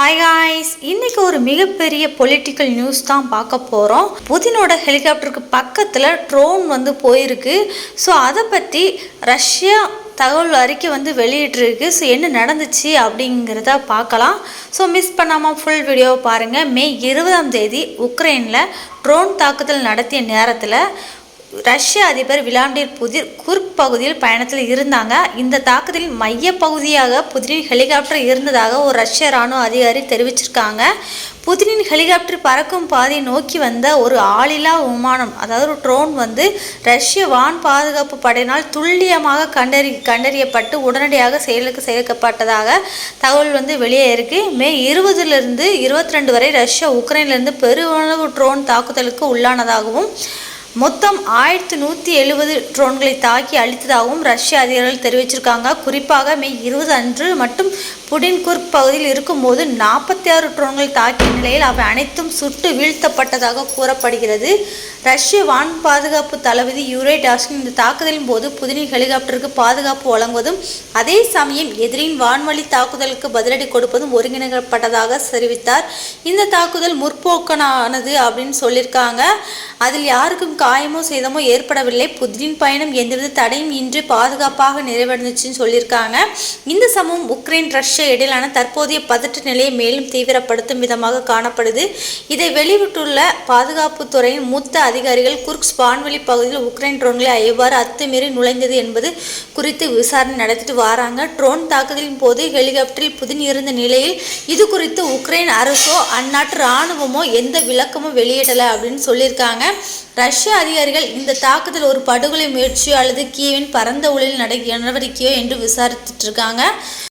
Hi guys இன்னைக்கு ஒரு மிகப்பெரிய பொலிட்டிக்கல் நியூஸ் தான் பார்க்க போகிறோம் புதினோட ஹெலிகாப்டருக்கு பக்கத்தில் ட்ரோன் வந்து போயிருக்கு. ஸோ அதை பற்றி ரஷ்யா தகவல் அறிக்கை வந்து வெளியிட்டிருக்கு. ஸோ என்ன நடந்துச்சு அப்படிங்கிறத பார்க்கலாம். ஸோ மிஸ் பண்ணாமல் ஃபுல் வீடியோவை பாருங்கள் மே இருபதாம் தேதி உக்ரைனில் ட்ரோன் தாக்குதல் நடத்திய நேரத்தில் ரஷ்ய அதிபர் விளாடிமிர் புதிர் குர்க் பகுதியில் பயணத்தில் இருந்தாங்க. இந்த தாக்குதலின் மைய பகுதியாக புதினின் ஹெலிகாப்டர் இருந்ததாக ஒரு ரஷ்ய ராணுவ அதிகாரி தெரிவிச்சிருக்காங்க. புதினின் ஹெலிகாப்டர் பறக்கும் பாதையை நோக்கி வந்த ஒரு ஆளில்லா விமானம் அதாவது ஒரு ட்ரோன் வந்து ரஷ்ய வான் பாதுகாப்பு படையினால் துல்லியமாக கண்டறி கண்டறியப்பட்டு உடனடியாக செயலுக்கு சேர்க்கப்பட்டதாக தகவல் வந்து வெளியே இருக்கு. மே இருபதுலேருந்து இருபத்தி ரெண்டு வரை ரஷ்யா உக்ரைன்லேருந்து பெருமளவு ட்ரோன் தாக்குதலுக்கு உள்ளானதாகவும் மொத்தம் ஆயிரத்தி நூற்றி எழுபது ட்ரோன்களை தாக்கி அழித்ததாகவும் ரஷ்ய அதிகாரிகள் தெரிவிச்சிருக்காங்க. குறிப்பாக மே இருபது அன்று மட்டும் புடின்குர்க் பகுதியில் இருக்கும்போது நாற்பத்தி ஆறு ட்ரோன்கள் தாக்கிய நிலையில் அவை அனைத்தும் சுட்டு வீழ்த்தப்பட்டதாக கூறப்படுகிறது. ரஷ்ய வான் பாதுகாப்பு தளபதி யூரே டாஸ்கின் இந்த தாக்குதலின் போது புதினின் ஹெலிகாப்டருக்கு பாதுகாப்பு வழங்குவதும் அதே சமயம் எதிரின் வான்வழி தாக்குதலுக்கு பதிலடி கொடுப்பதும் ஒருங்கிணைக்கப்பட்டதாக தெரிவித்தார். இந்த தாக்குதல் முற்போக்கனானது அப்படின்னு சொல்லியிருக்காங்க. அதில் யாருக்கும் காயமோ சேதமோ ஏற்படவில்லை. புதினின் பயணம் எந்தவித தடையும் இன்றி பாதுகாப்பாக நிறைவடைந்துச்சுன்னு சொல்லியிருக்காங்க. இந்த சம்பவம் உக்ரைன் ரஷ்யா இடையிலான தற்போதைய பதற்ற நிலையை மேலும் தீவிரப்படுத்தும் விதமாக காணப்படுது. இதை வெளியிட்டுள்ள பாதுகாப்புத்துறையின் மூத்த அதிகாரிகள் குர்க்ஸ் வான்வெளி பகுதியில் உக்ரைன் ட்ரோன்களை எவ்வாறு அத்துமீறி நுழைந்தது என்பது குறித்து விசாரணை நடத்திட்டு வராங்க. ட்ரோன் தாக்குதலின் போது ஹெலிகாப்டரில் புதின் இருந்த நிலையில் இது குறித்து உக்ரைன் அரசோ அந்நாட்டு இராணுவமோ எந்த விளக்கமும் வெளியிடலை அப்படின்னு சொல்லியிருக்காங்க. ரஷ்ய அதிகாரிகள் இந்த தாக்குதல் ஒரு படுகொலை முயற்சியோ அல்லது கீவின் பரந்த உலகில் நடக்கிய நடவடிக்கையோ என்று விசாரித்துட்டு இருக்காங்க.